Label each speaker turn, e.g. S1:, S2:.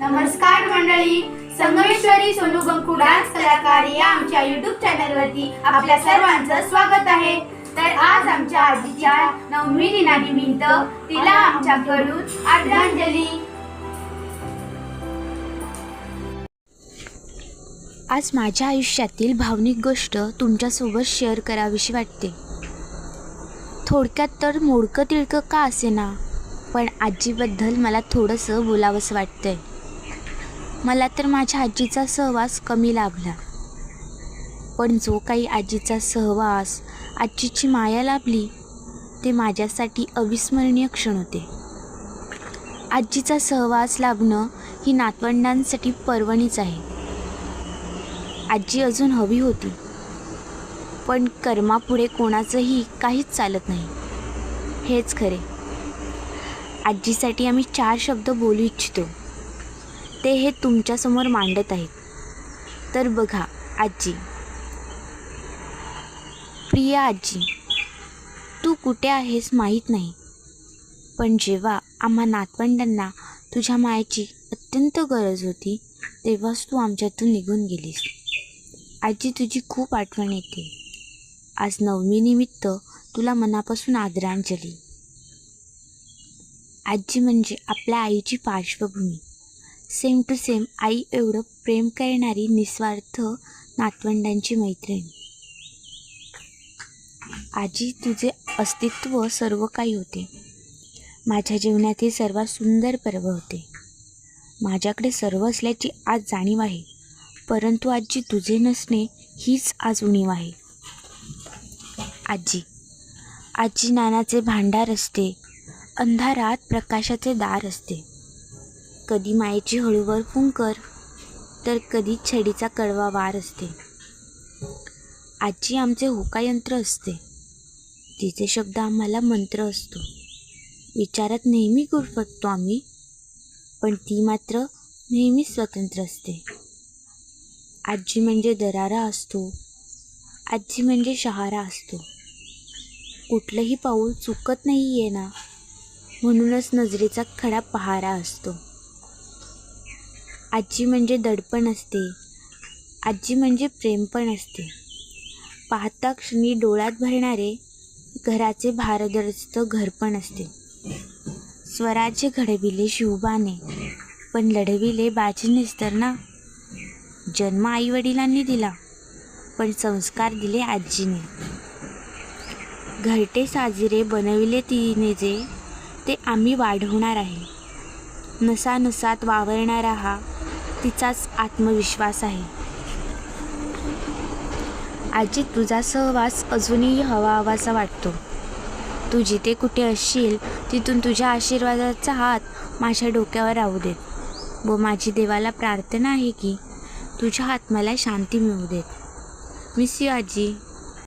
S1: नमस्कार मंडळी. संगमेश्वरी सोनू बंकू डान्स कलाकार या आमच्या युट्यूब चॅनल वरती आपल्या सर्वांचं स्वागत आहे. तर आज आमच्या आजीच्या नवमी दिनानिमित्त तिला आमच्याकडून आदरांजली.
S2: आज माझ्या आयुष्यातील भावनिक गोष्ट तुमच्यासोबत शेअर करावीशी वाटते. थोडक्यात तर मोडकं तिळकं का असेना पण आजीबद्दल मला थोडंसं बोलावंसं वाटतंय. मला तर माझ्या आजीचा सहवास कमी लाभला. पण जो काही आजीचा सहवास आजीची माया लाभली ते माझ्यासाठी अविस्मरणीय क्षण होते. आजीचा सहवास लाभणं ही नातवंडांसाठी पर्वणीच आहे. आजी अजून हवी होती पण कर्मापुढे कोणाचंही काहीच चालत नाही. हेच खरे. आजीसाठी आम्ही चार शब्द बोलू इच्छितो. ते हे तुमच्यासमोर मांडत आहेत. तर बघा आजी. प्रिया आजी तू कुठे आहेस माहीत नाही. पण जेव्हा आम्हा नातवंडांना तुझ्या मायेची अत्यंत गरज होती तेव्हाच तू आमच्यातून निघून गेलीस. आजी तुझी खूप आठवण येते. आज नवमीनिमित्त तुला मनापासून आदरांजली. आजी म्हणजे आपल्या आईची पार्श्वभूमी. सेम टू सेम आई एवढं प्रेम करणारी निस्वार्थ नातवंडांची मैत्रीण. आजी तुझे अस्तित्व सर्व काही होते. माझ्या जीवनातील सर्वात सुंदर पर्व होते. माझ्याकडे सर्व असल्याची आज जाणीव आहे परंतु आजी तुझे नसणे हीच आज उणीव आहे. आजी आजी नानाचे भांडार असते अंधारात प्रकाशाचे दार असते. कधी मायेची हळूवर फुंकर तर कधी छडीचा कडवा वार असते. आजी आमचे होकायंत्र असते. तिचे शब्द आम्हाला मंत्र असतो. विचारात नेहमी गुरफटतो आम्ही पण ती मात्र नेहमी स्वतंत्र असते. आजी म्हणजे दरारा असतो. आजी म्हणजे शहारा असतो. कुठलंही पाऊल चुकत नाही आहे ना म्हणूनच नजरेचा खडा पहारा असतो. आजी म्हणजे दडपण असते. आजी म्हणजे प्रेम पण असते. पाहता क्षणी डोळ्यात भरणारे घराचे भारदस्त घर पण असते. स्वराज्य घडविले शिवबाने पण लढविले बाजीनेच तर ना जन्म आईवडिलांनी दिला पण संस्कार दिले आजीने. घरटे साजरे बनविले तिने जे ते आम्ही वाढवणार आहे. नसा नसात वावरणारा हा तिचाच आत्मविश्वास आहे. आजी तुझा सहवास अजूनही हवा हवासा वाटतो. तू जिथे कुठे असशील तिथून तुझ्या आशीर्वादाचा हात माझ्या डोक्यावर राहू देत. व माझी देवाला प्रार्थना आहे की तुझ्या आत्म्याला शांती मिळू देत. मिस यू आजी.